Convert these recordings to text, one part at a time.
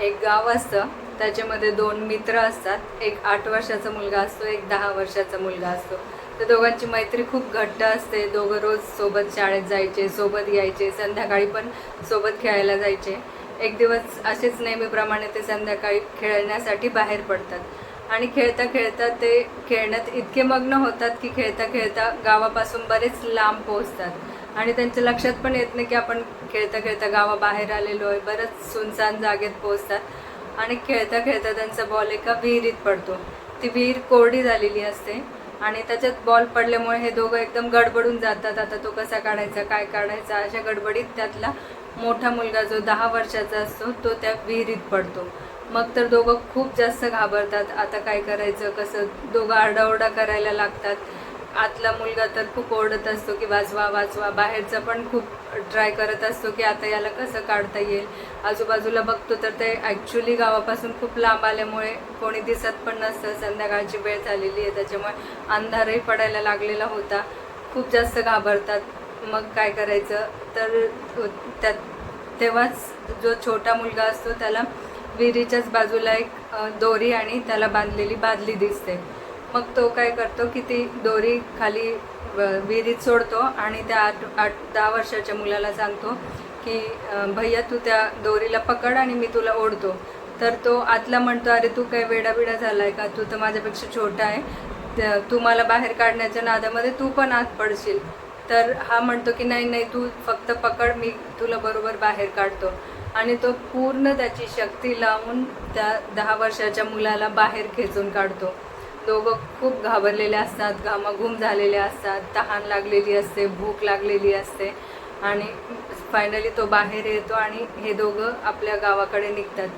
एक गाव असतं. त्याच्यामध्ये दोन मित्र असतात. एक आठ वर्षाचा मुलगा असतो एक दहा वर्षाचा मुलगा असतो. तर दोघांची मैत्री खूप घट्ट असते. दोघं रोज सोबत शाळेत जायचे सोबत यायचे संध्याकाळी पण सोबत खेळायला जायचे. एक दिवस असेच नेहमीप्रमाणे ते संध्याकाळी खेळण्यासाठी बाहेर पडतात. आणि खेळता खेळता ते खेळण्यात इतके मग्न होतात की खेळता खेळता गावापासून बरेच लांब पोहोचतात. आणि त्यांच्या लक्षात पण येत नाही की आपण खेळता खेळता गावाबाहेर आलेलो आहे. बरंच सुनसान जागेत पोहोचतात आणि खेळता खेळता त्यांचा बॉल एका विहिरीत पडतो. ती विहीर कोरडी झालेली असते आणि त्याच्यात बॉल पडल्यामुळे हे दोघं एकदम गडबडून जातात. आता तो कसा काढायचा काय काढायचा अशा गडबडीत त्यातला मोठा मुलगा जो दहा वर्षाचा असतो तो त्या विहिरीत पडतो. मग तर दोघं खूप जास्त घाबरतात. आता काय करायचं? कसं? दोघं आरडाओरडा करायला लागतात. आतला मुलगा तर खूप ओढत असतो की वाजवा वाजवा. बाहेरचा पण खूप ट्राय करत असतो की आता याला कसं काढता येईल? आजूबाजूला बघतो तर ते ॲक्च्युली गावापासून खूप लांब आल्यामुळे कोणी दिसत पण नसतं. संध्याकाळची वेळ झालेली आहे त्याच्यामुळे अंधारही पडायला लागलेला होता. खूप जास्त घाबरतात. मग काय करायचं? तर त्यात तेव्हाच जो छोटा मुलगा असतो त्याला विहिरीच्याच बाजूला एक दोरी आणि त्याला बांधलेली बादली दिसते. मग तो काय करतो की ती दोरी खाली विहिरीत सोडतो आणि त्या आठ आठ दहा वर्षाच्या मुलाला सांगतो की भैया तू त्या दोरीला पकड आणि मी तुला ओढतो. तर तो आतला म्हणतो अरे तू काय वेडाबिडा झालाय का? तू तर माझ्यापेक्षा छोटा आहे. तू मला बाहेर काढण्याच्या नादामध्ये तू पण आत पडशील. तर हा म्हणतो की नाही नाही तू फक्त पकड मी तुला बरोबर बाहेर काढतो. आणि तो पूर्ण त्याची शक्ती लावून त्या दहा वर्षाच्या मुलाला बाहेर खेचून काढतो. दोघं खूप घाबरलेले असतात घामाघूम झालेले असतात तहान लागलेली असते भूक लागलेली असते आणि फायनली तो बाहेर येतो आणि हे दोघं आपल्या गावाकडे निघतात.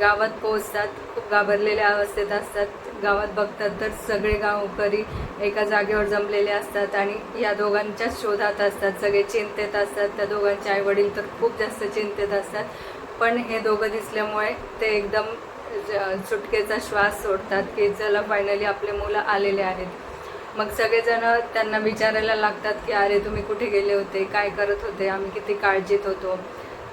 गावात पोहोचतात खूप घाबरलेल्या अवस्थेत असतात. गावात बघतात तर सगळे गावकरी एका जागेवर जमलेले असतात आणि या दोघांच्याच शोधात असतात. सगळे चिंतेत असतात. त्या दोघांचे आईवडील तर खूप जास्त चिंतेत असतात. पण हे दोघं दिसल्यामुळे ते एकदम सुटकेचा श्वास सोडतात की चला फायनली आपले मुलं आलेले आहेत. मग सगळेजण त्यांना विचारायला लागतात की अरे तुम्ही कुठे गेले होते? काय करत होते? आम्ही किती काळजीत होतो?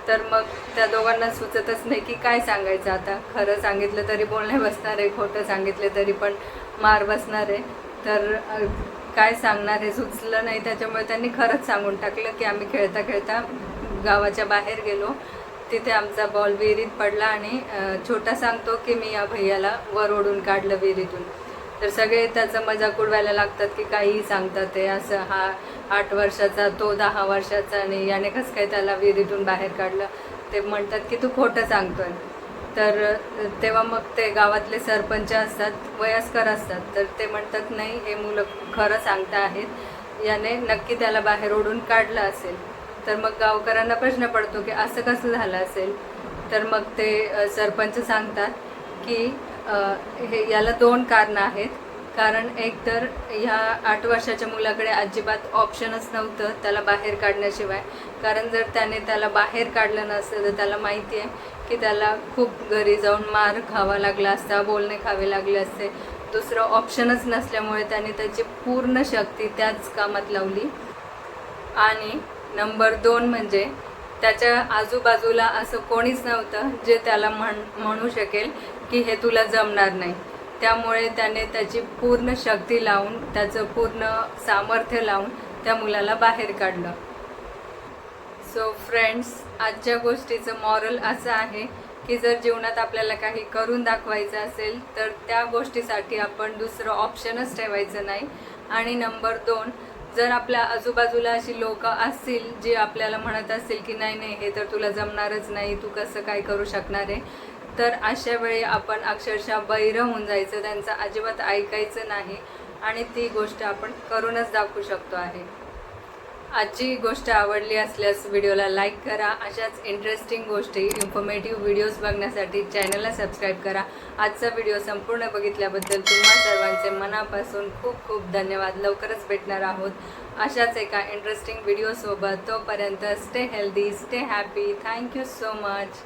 तर मग त्या दोघांना सुचतच नाही की काय सांगायचं आता. खरं सांगितलं तरी बोलणे बसणार आहे खोटं सांगितले तरी पण मार बसणार आहे. तर काय सांगणार हे सुचलं नाही त्याच्यामुळे त्यांनी खरंच सांगून टाकलं की आम्ही खेळता खेळता गावाच्या बाहेर गेलो. तिथे आमचा बॉल विहिरीत पडला आणि छोटा सांगतो की मी या भैयाला वर ओढून काढलं विहिरीतून. तर सगळे त्याचा मजाक उडवायला लागतात की काहीही सांगतात ते. असं हा आठ वर्षाचा तो दहा वर्षाचा आणि याने कसं काय त्याला विहिरीतून बाहेर काढलं? ते म्हणतात की तू खोटं सांगतोय. तर तेव्हा मग ते गावातले सरपंच असतात वयस्कर असतात. तर ते म्हणतात नाही हे मुलं खरं सांगता आहेत. याने नक्की त्याला बाहेर ओढून काढलं असेल. तर मग गावकऱ्यांना प्रश्न पडतो की असं कसं झालं असेल? तर मग ते सरपंच सांगतात की हे याला दोन कारणं आहेत. कारण एक तर ह्या आठ वर्षाच्या मुलाकडे अजिबात ऑप्शनच नव्हतं त्याला बाहेर काढण्याशिवाय. कारण जर त्याने त्याला बाहेर काढलं नसतं तर त्याला माहिती आहे की त्याला खूप घरी जाऊन मार खावा लागला असता बोलणे खावे लागले असते. दुसरं ऑप्शनच नसल्यामुळे त्याने त्याची पूर्ण शक्ती त्याच कामात लावली. आणि नंबर दोन म्हणजे त्याच्या आजूबाजूला असं कोणीच नव्हतं जे त्याला म्हण म्हणू शकेल की हे तुला जमणार नाही. त्यामुळे त्याने त्याची पूर्ण शक्ती लावून त्याचं पूर्ण सामर्थ्य लावून त्या मुलाला बाहेर काढलं. सो फ्रेंड्स आजच्या गोष्टीचं मॉरल असं आहे की जर जीवनात आपल्याला काही करून दाखवायचं असेल तर त्या गोष्टीसाठी आपण दुसरं ऑप्शनच ठेवायचं नाही. आणि नंबर दोन जर आपल्या आजूबाजूला अशी लोक असतील जी आपल्याला म्हणत असतील की नाही नाही हे तर तुला जमणारच नाही तू कसं काय करू शकणार आहे? तर अशा वेळी आपण अक्षरशः बैर होऊन जायचं त्यांचं अजिबात ऐकायचं नाही आणि ती गोष्ट आपण करूनच दाखवू शकतो आहे. आजची गोष्ट आवडली असल्यास व्हिडिओला लाईक करा. अशाच इंटरेस्टिंग गोष्टी इन्फॉर्मेटिव्ह व्हिडिओज बघण्यासाठी चॅनलला सबस्क्राईब करा. आजचा व्हिडिओ संपूर्ण बघितल्याबद्दल तुम्हा सर्वांचे मनापासून खूप खूप धन्यवाद. लवकरच भेटणार आहोत अशाच एका इंटरेस्टिंग व्हिडिओसोबत तोपर्यंत stay healthy stay happy thank you so much